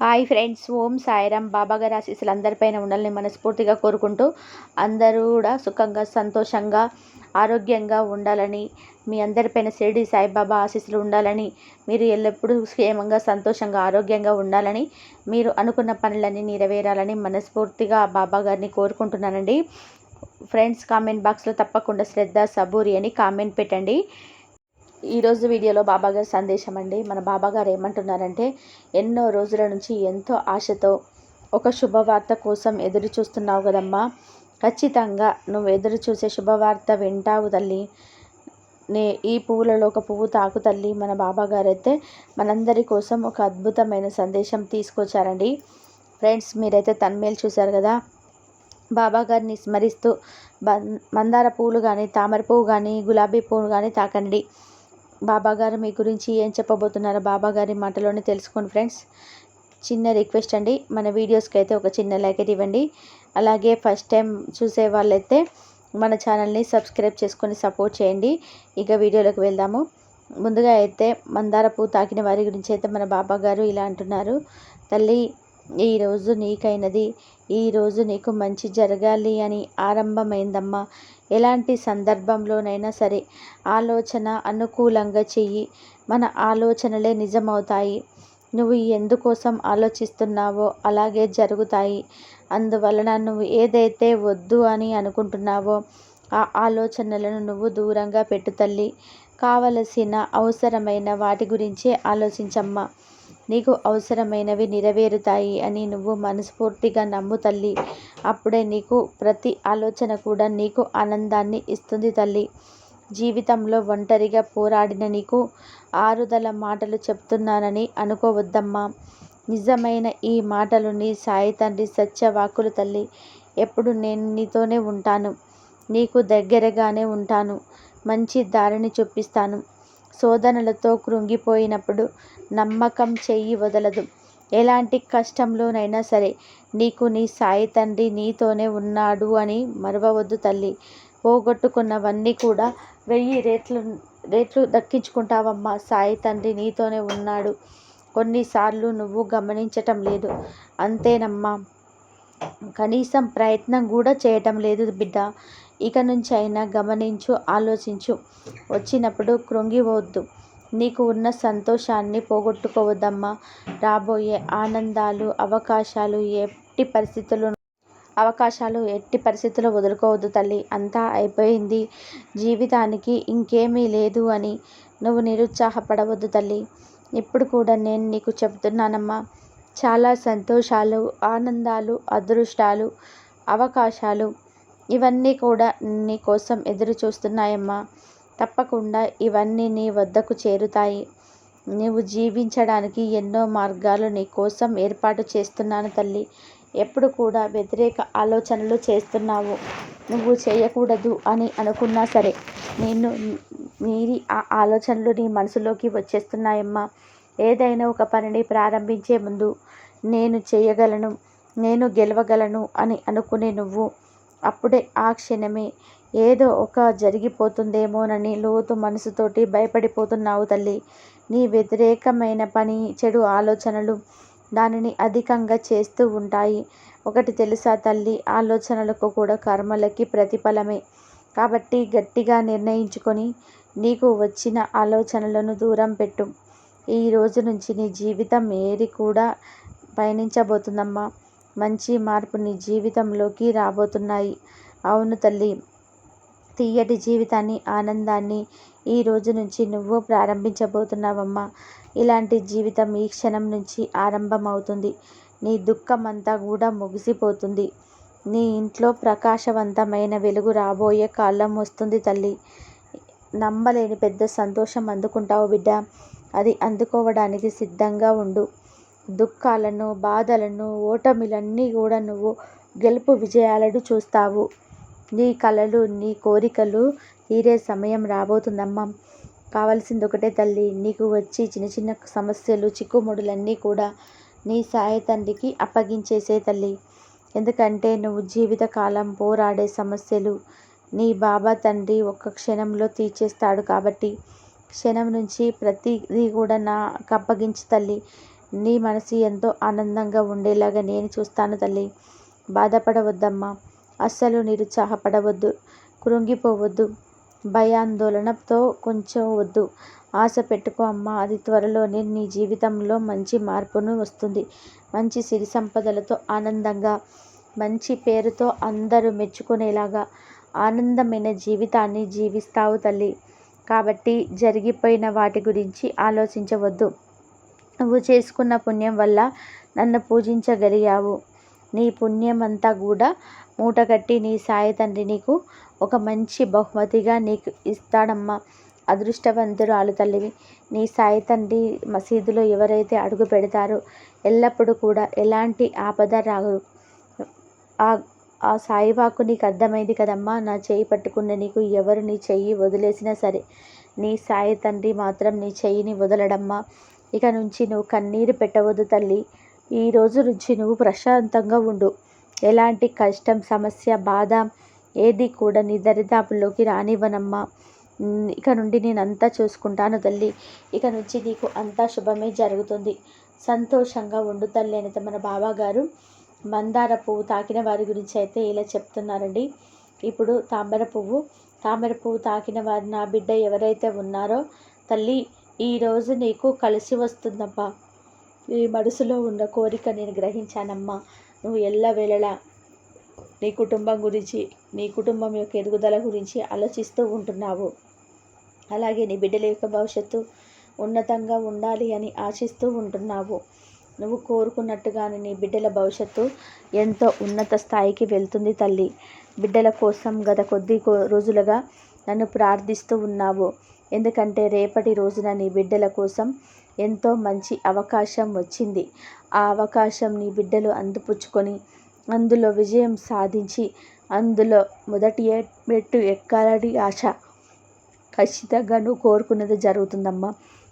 Hi friends Om Sairam. బాబా గారి ఆశీస్సులు అందరిపైన ఉండాలని మనస్ఫూర్తిగా కోరుకుంటూ అందరూ కూడా సుఖంగా సంతోషంగా ఆరోగ్యంగా ఉండాలని మీ అందరిపైన షిరిడి సాయిబాబా ఆశీస్సులు ఉండాలని మీరు ఎల్లప్పుడూ క్షేమంగా సంతోషంగా ఆరోగ్యంగా ఉండాలని మీరు అనుకున్న పనులన్నీ నెరవేరాలని మనస్ఫూర్తిగా బాబా గారిని కోరుకుంటున్నానండి. ఫ్రెండ్స్ కామెంట్ బాక్స్లో తప్పకుండా శ్రద్ధ సబూరి అని కామెంట్ పెట్టండి. ఈరోజు వీడియోలో బాబాగారి సందేశం అండి. మన బాబాగారు ఏమంటున్నారంటే ఎన్నో రోజుల నుంచి ఎంతో ఆశతో ఒక శుభవార్త కోసం ఎదురు చూస్తున్నావు కదమ్మా. ఖచ్చితంగా నువ్వు ఎదురు చూసే శుభవార్త వింటావు తల్లి. నే ఈ పువ్వులలో ఒక పువ్వు తాకు తల్లి. మన బాబాగారు అయితే మనందరి కోసం ఒక అద్భుతమైన సందేశం తీసుకొచ్చారండి. ఫ్రెండ్స్ మీరైతే తన్మేలు చూశారు కదా. బాబాగారిని స్మరిస్తూ మందార పువ్వులు కానీ తామర పువ్వు కానీ గులాబీ పువ్వు కానీ తాకండి. బాబాగారు మీ గురించి ఏం చెప్పబోతున్నారో బాబాగారి మాటలోనే తెలుసుకోండి ఫ్రెండ్స్. చిన్న రిక్వెస్ట్ అండి మన వీడియోస్కి అయితే ఒక చిన్న లైక్ అయితే ఇవ్వండి. అలాగే ఫస్ట్ టైం చూసే వాళ్ళైతే మన ఛానల్ని సబ్స్క్రైబ్ చేసుకొని సపోర్ట్ చేయండి. ఇక వీడియోలోకి వెళ్దాము. ముందుగా అయితే మందార పువ్వు తాకిన వారి గురించి అయితే మన బాబాగారు ఇలా అంటున్నారు. తల్లి ఈరోజు నీకైనది ఈరోజు నీకు మంచి జరగాలి అని ఆరంభమైందమ్మా. ఎలాంటి సందర్భంలోనైనా సరే ఆలోచన అనుకూలంగా చెయ్యి. మన ఆలోచనలే నిజమవుతాయి. నువ్వు ఎందుకోసం ఆలోచిస్తున్నావో అలాగే జరుగుతాయి. అందువలన నువ్వు ఏదైతే వద్దు అని అనుకుంటున్నావో ఆ ఆలోచనలను నువ్వు దూరంగా పెట్టు తల్లి. కావలసిన అవసరమైన వాటి గురించే ఆలోచించమ్మా. నీకు అవసరమైనవి నెరవేరుతాయి అని నువ్వు మనస్ఫూర్తిగా నమ్ము తల్లి. అప్పుడే నీకు ప్రతి ఆలోచన కూడా నీకు ఆనందాన్ని ఇస్తుంది తల్లి. జీవితంలో ఒంటరిగా పోరాడిన నీకు ఆరుదల మాటలు చెప్తున్నానని అనుకోవద్దమ్మా. నిజమైన ఈ మాటలు నీ సాయి తండ్రి సత్యవాకులు తల్లి. ఎప్పుడు నేను నీతోనే ఉంటాను. నీకు దగ్గరగానే ఉంటాను. మంచి దారిని చూపిస్తాను. శోధనలతో కృంగిపోయినప్పుడు నమ్మకం చెయ్యి వదలదు. ఎలాంటి కష్టంలోనైనా సరే నీకు నీ సాయి తండ్రి నీతోనే ఉన్నాడు అని మరవవద్దు తల్లి. పోగొట్టుకున్నవన్నీ కూడా వెయ్యి రేట్లు రేట్లు దక్కించుకుంటావమ్మా. సాయి తండ్రి నీతోనే ఉన్నాడు. కొన్నిసార్లు నువ్వు గమనించటం లేదు. అంతేనమ్మా. కనీసం ప్రయత్నం కూడా చేయటం లేదు బిడ్డ. ఇక నుంచి అయినా గమనించు ఆలోచించు. వచ్చినప్పుడు కృంగివద్దు నీకు ఉన్న సంతోషాన్ని పోగొట్టుకోవద్దమ్మా. రాబోయే ఆనందాలు అవకాశాలు ఎట్టి పరిస్థితులు అవకాశాలు ఎట్టి పరిస్థితుల్లో వదులుకోవద్దు తల్లి. అంతా అయిపోయింది. జీవితానికి ఇంకేమీ లేదు అని నువ్వు నిరుత్సాహపడవద్దు తల్లి. ఇప్పుడు కూడా నేను నీకు చెబుతున్నానమ్మా. చాలా సంతోషాలు ఆనందాలు అదృష్టాలు అవకాశాలు ఇవన్నీ కూడా నీ కోసం ఎదురు చూస్తున్నాయమ్మా తప్పకుండా ఇవన్నీ నీ వద్దకు చేరుతాయి. నువ్వు జీవించడానికి ఎన్నో మార్గాలు నీ కోసం ఏర్పాటు చేస్తున్నాను తల్లి. ఎప్పుడు కూడా వ్యతిరేక ఆలోచనలు చేస్తున్నావు. నువ్వు చేయకూడదు అని అనుకున్నా సరే నేను మీరి ఆ ఆలోచనలు నీ మనసులోకి వచ్చేస్తున్నాయమ్మా. ఏదైనా ఒక పనిని ప్రారంభించే ముందు నేను చేయగలను నేను గెలవగలను అని అనుకునే నువ్వు. అప్పుడే ఆ క్షణమే ఏదో ఒక జరిగిపోతుందేమోనని లోతు మనసుతోటి భయపడిపోతున్నావు తల్లి. నీ వ్యతిరేకమైన పని చెడు ఆలోచనలు దానిని అధికంగా చేస్తూ ఉంటాయి. ఒకటి తెలుసా తల్లి ఆలోచనలకు కూడా కర్మలకి ప్రతిఫలమే. కాబట్టి గట్టిగా నిర్ణయించుకొని నీకు వచ్చిన ఆలోచనలను దూరం పెట్టు. ఈ రోజు నుంచి నీ జీవితం ఏది కూడా పయనించబోతుందమ్మా. మంచి మార్పు నీ జీవితంలోకి రాబోతున్నాయి. అవును తల్లి తీయటి జీవితాన్ని ఆనందాన్ని ఈ రోజు నుంచి నువ్వు ప్రారంభించబోతున్నావమ్మా. ఇలాంటి జీవితం ఈ క్షణం నుంచి ఆరంభమవుతుంది. నీ దుఃఖం అంతా కూడా ముగిసిపోతుంది. నీ ఇంట్లో ప్రకాశవంతమైన వెలుగు రాబోయే కాలం వస్తుంది తల్లి. నమ్మలేని పెద్ద సంతోషం అందుకుంటావు బిడ్డ. అది అందుకోవడానికి సిద్ధంగా ఉండు. దుఃఖాలను బాధలను ఓటమిలన్నీ కూడా నువ్వు గెలుపు విజయాలను చూస్తావు. నీ కలలు నీ కోరికలు తీరే సమయం రాబోతుందమ్మా. కావలసింది ఒకటే తల్లి నీకు వచ్చి చిన్న చిన్న సమస్యలు చిక్కుముడులన్నీ కూడా నీ సాయి తండ్రికి అప్పగించేసే తల్లి. ఎందుకంటే నువ్వు జీవితకాలం పోరాడే సమస్యలు నీ బాబా తండ్రి ఒక్క క్షణంలో తీర్చేస్తాడు కాబట్టి క్షణం నుంచి ప్రతిదీ కూడా నాకు అప్పగించి తల్లి. నీ మనసు ఎంతో ఆనందంగా ఉండేలాగా నేను చూస్తాను తల్లి. బాధపడవద్దమ్మా. అస్సలు నిరుత్సాహపడవద్దు. కృంగిపోవద్దు. భయాందోళనతో కొంచెం వద్దు ఆశ పెట్టుకో అమ్మా అది త్వరలోనే నీ జీవితంలో మంచి మార్పును వస్తుంది. మంచి సిరి సంపదలతో ఆనందంగా మంచి పేరుతో అందరూ మెచ్చుకునేలాగా ఆనందమైన జీవితాన్ని జీవిస్తావు తల్లి. కాబట్టి జరిగిపోయిన వాటి గురించి ఆలోచించవద్దు. నువ్వు చేసుకున్న పుణ్యం వల్ల నన్ను పూజించగలిగావు. నీ పుణ్యం అంతా మూట మూటగట్టి నీ సాయి తండ్రి నీకు ఒక మంచి బహుమతిగా నీకు ఇస్తాడమ్మా. అదృష్టవంతురాలు తల్లివి. నీ సాయి తండ్రి మసీదులో ఎవరైతే అడుగు పెడతారో ఎల్లప్పుడూ కూడా ఎలాంటి ఆపద రాదు ఆ ఆ సాయివాకు నీకు అర్థమైంది కదమ్మా. నా చేయి పట్టుకున్న నీకు ఎవరు నీ చెయ్యి వదిలేసినా సరే నీ సాయి తండ్రి మాత్రం నీ చెయ్యిని వదలడమ్మా. ఇక నుంచి నువ్వు కన్నీరు పెట్టవద్దు తల్లి. ఈ రోజు నుంచి నువ్వు ప్రశాంతంగా ఉండు. ఎలాంటి కష్టం సమస్య బాధ ఏది కూడా నీ దరిదాపుల్లోకి రానివ్వనమ్మా. ఇక నుండి నేను అంతా చూసుకుంటాను తల్లి. ఇక నుంచి నీకు అంతా శుభమే జరుగుతుంది. సంతోషంగా ఉండు తల్లి అని మన బాబా గారు మందార పువ్వు తాకిన వారి గురించి అయితే ఇలా చెప్తున్నారండి. ఇప్పుడు తామర పువ్వు తామర పువ్వు తాకిన వారి నా బిడ్డ ఎవరైతే ఉన్నారో తల్లి ఈరోజు నీకు కలిసి వస్తుందమ్మా ఈ మనసులో ఉన్న కోరిక నేను గ్రహించానమ్మా. నువ్వు ఎల్లవేళలా నీ కుటుంబం గురించి నీ కుటుంబం యొక్క ఎదుగుదల గురించి ఆలోచిస్తూ ఉంటున్నావు. అలాగే నీ బిడ్డల యొక్క భవిష్యత్తు ఉన్నతంగా ఉండాలి అని ఆశిస్తూ ఉంటున్నావు. నువ్వు కోరుకున్నట్టుగానే నీ బిడ్డల భవిష్యత్తు ఎంతో ఉన్నత స్థాయికి వెళ్తుంది తల్లి. బిడ్డల కోసం గత కొద్ది కో- రోజులుగా నన్ను ప్రార్థిస్తూ ఉన్నావు. ఎందుకంటే రేపటి రోజున నీ బిడ్డల కోసం ఎంతో మంచి అవకాశం వచ్చింది. ఆ అవకాశం నీ బిడ్డలు అందిపుచ్చుకొని అందులో విజయం సాధించి అందులో మొదటి మెట్టు ఎక్కాలని ఆశ. ఖచ్చితంగా నువ్వు కోరుకున్నది జరుగుతుందమ్మా.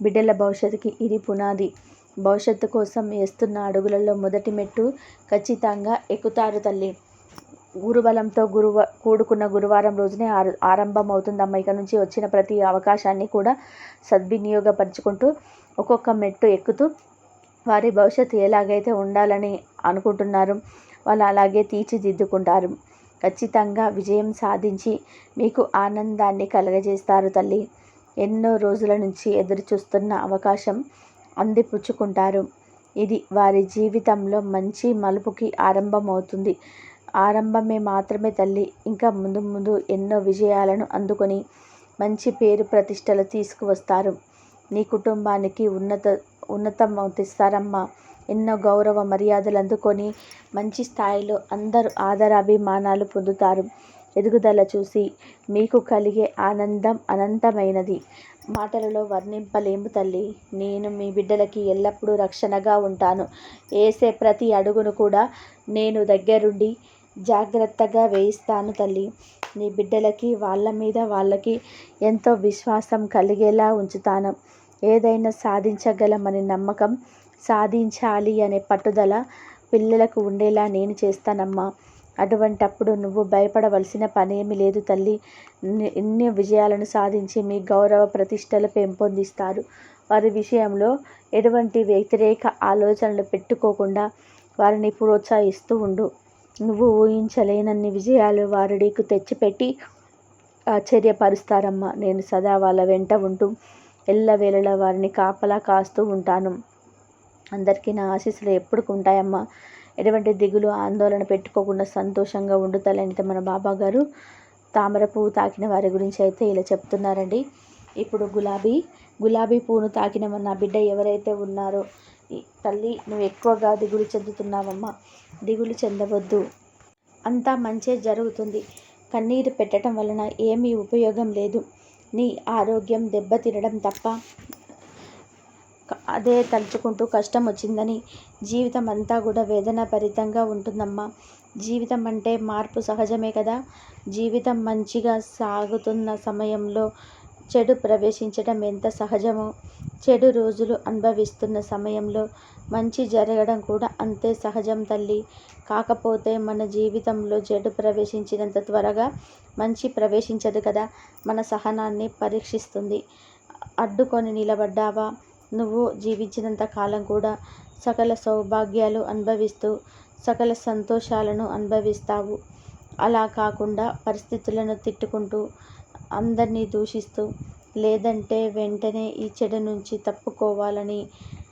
బిడ్డల భవిష్యత్తుకి ఇది పునాది. భవిష్యత్తు కోసం వేస్తున్న అడుగులలో మొదటి మెట్టు ఖచ్చితంగా ఎక్కుతారు తల్లి. గురుబలంతో గురువ కూడుకున్న గురువారం రోజునే ఆరు ఆరంభం అవుతుందమ్మా ఇక నుంచి వచ్చిన ప్రతి అవకాశాన్ని కూడా సద్వినియోగపరుచుకుంటూ ఒక్కొక్క మెట్టు ఎక్కుతూ వారి భవిష్యత్తు ఎలాగైతే ఉండాలని అనుకుంటున్నారు వాళ్ళు అలాగే తీర్చిదిద్దుకుంటారు. ఖచ్చితంగా విజయం సాధించి మీకు ఆనందాన్ని కలగజేస్తారు తల్లి. ఎన్నో రోజుల నుంచి ఎదురు చూస్తున్న అవకాశం అందిపుచ్చుకుంటారు. ఇది వారి జీవితంలో మంచి మలుపుకి ఆరంభమవుతుంది. ఆరంభమే మాత్రమే తల్లి. ఇంకా ముందు ముందు ఎన్నో విజయాలను అందుకొని మంచి పేరు ప్రతిష్టలు తీసుకువస్తారు. నీ కుటుంబానికి ఉన్నత ఉన్నతం ఎన్నో గౌరవ మర్యాదలు అందుకొని మంచి స్థాయిలో అందరూ ఆదరాభిమానాలు పొందుతారు. ఎదుగుదల చూసి మీకు కలిగే ఆనందం అనంతమైనది. మాటలలో వర్ణింపలేము తల్లి. నేను మీ బిడ్డలకి ఎల్లప్పుడూ రక్షణగా ఉంటాను. వేసే ప్రతి అడుగును కూడా నేను దగ్గరుండి జాగ్రత్తగా వేయిస్తాను తల్లి. నీ బిడ్డలకి వాళ్ళ మీద వాళ్ళకి ఎంతో విశ్వాసం కలిగేలా ఉంచుతాను. ఏదైనా సాధించగలమని నమ్మకం సాధించాలి అనే పట్టుదల పిల్లలకు ఉండేలా నేను చేస్తానమ్మా. అటువంటప్పుడు నువ్వు భయపడవలసిన పనేమి లేదు తల్లి. ఎన్ని- ఎన్ని విజయాలను సాధించి మీ గౌరవ ప్రతిష్టలు పెంపొందిస్తారు. వారి విషయంలో ఎటువంటి వ్యతిరేక ఆలోచనలు పెట్టుకోకుండా వారిని ప్రోత్సహిస్తూ ఉండు. నువ్వు ఊహించలేనన్ని విజయాలు వారు నీకు తెచ్చిపెట్టి ఆశ్చర్యపరుస్తారమ్మా. నేను సదా వాళ్ళ వెంట ఉంటూ ఎల్లవేళలా వారిని కాపలా కాస్తూ ఉంటాను. అందరికీ నా ఆశీస్సులు ఎప్పుడు ఉంటాయమ్మా ఎటువంటి దిగులు ఆందోళన పెట్టుకోకుండా సంతోషంగా ఉండుతాలని మన బాబా గారు తామర పువ్వు తాకిన వారి గురించి అయితే ఇలా చెప్తున్నారండి. ఇప్పుడు గులాబీ గులాబీ పువ్వును తాకిన నా బిడ్డ ఎవరైతే ఉన్నారో తల్లి నువ్వు ఎక్కువగా దిగులు చెందుతున్నావమ్మా. దిగులు చెందవద్దు. అంతా మంచే జరుగుతుంది. కన్నీరు పెట్టడం వలన ఏమీ ఉపయోగం లేదు. నీ ఆరోగ్యం దెబ్బతినడం తప్ప అదే తలుచుకుంటూ కష్టం వచ్చిందని జీవితం అంతా కూడా వేదన భరితంగా ఉంటుందమ్మా. జీవితం అంటే మార్పు సహజమే కదా. జీవితం మంచిగా సాగుతున్న సమయంలో చెడు ప్రవేశించడం ఎంత సహజమో చెడు రోజులు అనుభవిస్తున్న సమయంలో మంచి జరగడం కూడా అంతే సహజం తల్లి. కాకపోతే మన జీవితంలో చెడు ప్రవేశించినంత త్వరగా మంచి ప్రవేశించదు కదా? మన సహనాన్ని పరీక్షిస్తుంది. అడ్డుకొని నిలబడ్డావా? నువ్వు జీవించినంత కాలం కూడా సకల సౌభాగ్యాలు అనుభవిస్తూ సకల సంతోషాలను అనుభవిస్తావు. అలా కాకుండా పరిస్థితులను తిట్టుకుంటూ అందరినీ దూషిస్తూ లేదంటే వెంటనే ఈ చెడు నుంచి తప్పుకోవాలని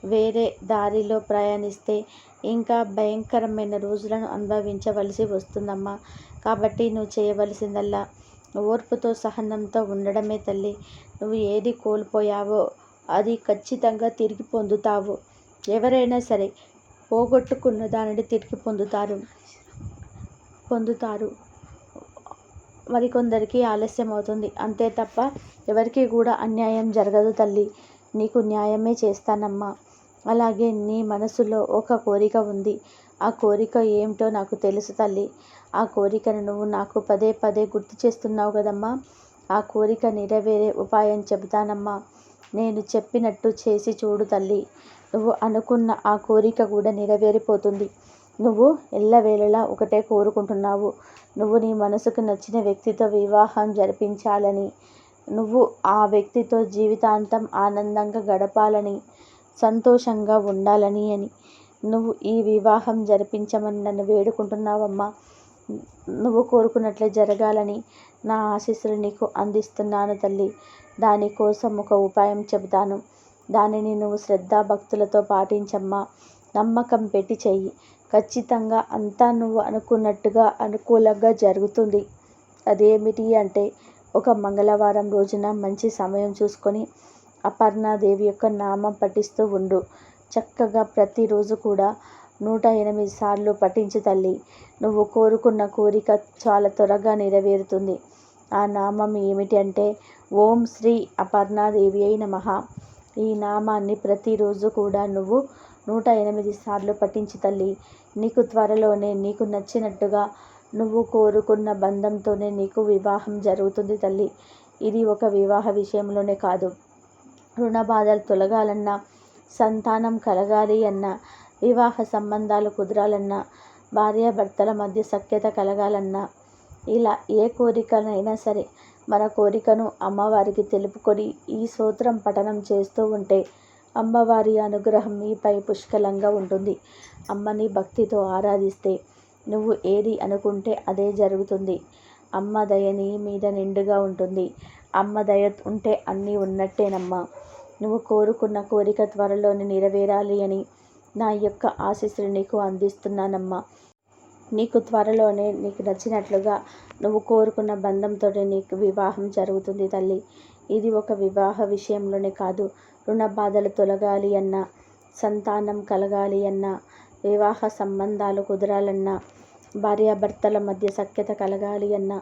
వేరే దారిలో ప్రయాణిస్తే ఇంకా భయంకరమైన రోజులను అనుభవించవలసి వస్తుందమ్మా. కాబట్టి నువ్వు చేయవలసిందల్లా ఓర్పుతో సహనంతో ఉండడమే తల్లి. నువ్వు ఏది కోల్పోయావో అది ఖచ్చితంగా తిరిగి పొందుతావు. ఎవరైనా సరే పోగొట్టుకున్న దానిని తిరిగి పొందుతారు. పొందుతారు. మరికొందరికి ఆలస్యం అవుతుంది. అంతే తప్ప ఎవరికి కూడా అన్యాయం జరగదు తల్లి. నీకు న్యాయమే చేస్తానమ్మా. అలాగే నీ మనసులో ఒక కోరిక ఉంది. ఆ కోరిక ఏమిటో నాకు తెలుసు తల్లి. ఆ కోరికను నువ్వు నాకు పదే పదే గుర్తు చేస్తున్నావు కదమ్మా. ఆ కోరిక నెరవేరే ఉపాయం చెబుతానమ్మా. నేను చెప్పినట్టు చేసి చూడు తల్లి. నువ్వు అనుకున్న ఆ కోరిక కూడా నెరవేరిపోతుంది. నువ్వు ఎల్లవేళలా ఒకటే కోరుకుంటున్నావు. నువ్వు నీ మనసుకు నచ్చిన వ్యక్తితో వివాహం జరిపించాలని. నువ్వు ఆ వ్యక్తితో జీవితాంతం ఆనందంగా గడపాలని. సంతోషంగా ఉండాలని అని. నువ్వు ఈ వివాహం జరిపించమని నన్ను వేడుకుంటున్నావమ్మా. నువ్వు కోరుకున్నట్లే జరగాలని నా ఆశీస్సులు నీకు అందిస్తున్నాను తల్లి. దానికోసం ఒక ఉపాయం చెబుతాను. దానిని నువ్వు శ్రద్ధాభక్తులతో పాటించమ్మా. నమ్మకం పెట్టి చెయ్యి. ఖచ్చితంగా అంతా నువ్వు అనుకున్నట్టుగా అనుకూలంగా జరుగుతుంది. అదేమిటి అంటే ఒక మంగళవారం రోజున మంచి సమయం చూసుకొని అపర్ణాదేవి యొక్క నామం పఠిస్తూ ఉండు. చక్కగా ప్రతిరోజు కూడా నూట ఎనిమిది సార్లు పఠించు తల్లి. నువ్వు కోరుకున్న కోరిక చాలా త్వరగా నెరవేరుతుంది. ఆ నామం ఏమిటి అంటే ఓం శ్రీ అపర్ణాదేవి అయిన మహా ఈ నామాన్ని ప్రతిరోజు కూడా నువ్వు నూట ఎనిమిది సార్లు పఠించు తల్లి. నీకు త్వరలోనే నీకు నచ్చినట్టుగా నువ్వు కోరుకున్న బంధంతోనే నీకు వివాహం జరుగుతుంది తల్లి. ఇది ఒక వివాహ విషయంలోనే కాదు. రుణ బాధలు తొలగాలన్నా సంతానం కలగాలి అన్నా వివాహ సంబంధాలు కుదరాలన్నా భార్యాభర్తల మధ్య సఖ్యత కలగాలన్నా ఇలా ఏ కోరికనైనా సరే మన కోరికను అమ్మవారికి తెలుపుకొని ఈ సూత్రం పఠనం చేస్తూ ఉంటే అమ్మవారి అనుగ్రహం మీపై పుష్కలంగా ఉంటుంది. అమ్మని భక్తితో ఆరాధిస్తే నువ్వు ఏది అనుకుంటే అదే జరుగుతుంది. అమ్మ దయని మీద నిండుగా ఉంటుంది. అమ్మ దయ ఉంటే అన్నీ ఉన్నట్టేనమ్మా. నువ్వు కోరుకున్న కోరిక త్వరలోనే నెరవేరాలి అని నా యొక్క ఆశీస్సులు నీకు అందిస్తున్నానమ్మా. నీకు త్వరలోనే నీకు నచ్చినట్లుగా నువ్వు కోరుకున్న బంధంతో నీకు వివాహం జరుగుతుంది తల్లి. ఇది ఒక వివాహ విషయంలోనే కాదు. రుణ బాధలు తొలగాలి అన్నా సంతానం కలగాలి అన్నా వివాహ సంబంధాలు కుదరాలన్నా భార్యాభర్తల మధ్య సఖ్యత కలగాలి అన్నా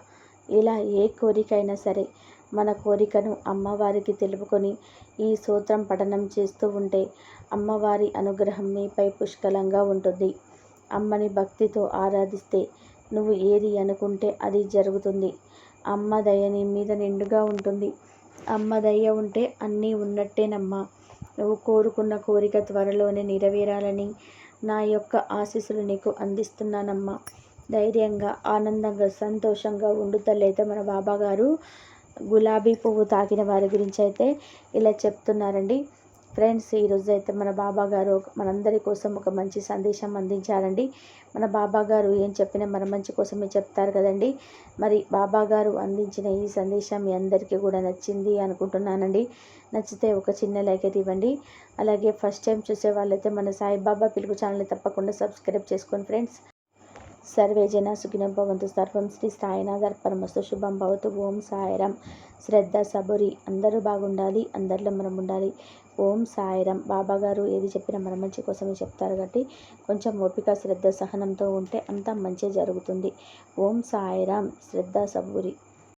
ఇలా ఏ కోరికైనా సరే మన కోరికను అమ్మవారికి తెలుపుకొని ఈ సూత్రం పఠనం చేస్తూ ఉంటే అమ్మవారి అనుగ్రహం మీపై పుష్కలంగా ఉంటుంది. అమ్మని భక్తితో ఆరాధిస్తే నువ్వు ఏది అనుకుంటే అది జరుగుతుంది. అమ్మ దయ నీ మీద నిండుగా ఉంటుంది. అమ్మ దయ ఉంటే అన్నీ ఉన్నట్టేనమ్మా. నువ్వు కోరుకున్న కోరిక త్వరలోనే నెరవేరాలని నా యొక్క ఆశీస్సులు నీకు అందిస్తున్నానమ్మా. ధైర్యంగా ఆనందంగా సంతోషంగా ఉండుతలైతే మన బాబాగారు. గులాబీ పువ్వు తాకిన వారి గురించి అయితే ఇలా చెప్తున్నారండి. ఫ్రెండ్స్ ఈరోజు అయితే మన బాబా గారు మనందరి కోసం ఒక మంచి సందేశం అందించారండి. మన బాబా గారు ఏం చెప్పినా మన మంచి కోసమే చెప్తారు కదండి. మరి బాబా గారు అందించిన ఈ సందేశం మీ అందరికీ కూడా నచ్చింది అనుకుంటున్నానండి. నచ్చితే ఒక చిన్న లైక్ అయితే ఇవ్వండి. అలాగే ఫస్ట్ టైం చూసే వాళ్ళైతే మన సాయిబాబా పిలుపు ఛానల్ని తప్పకుండా సబ్స్క్రైబ్ చేసుకోండి ఫ్రెండ్స్. సర్వే జన సుఖినం భవంతు సర్వం శ్రీ సాయినాథర్ పరమస్తు శుభం భవతు. ఓం సాయిరం. శ్రద్ధ సబురి. అందరూ బాగుండాలి. అందరిలో మనం ఉండాలి ఓం సాయిరం. బాబా గారు ఏది చెప్పినా మన మంచి కోసమే చెప్తారు కాబట్టి కొంచెం ఓపిక శ్రద్ధ సహనంతో ఉంటే అంతా మంచి జరుగుతుంది. ఓం సాయిరాం. శ్రద్ధ సబురి.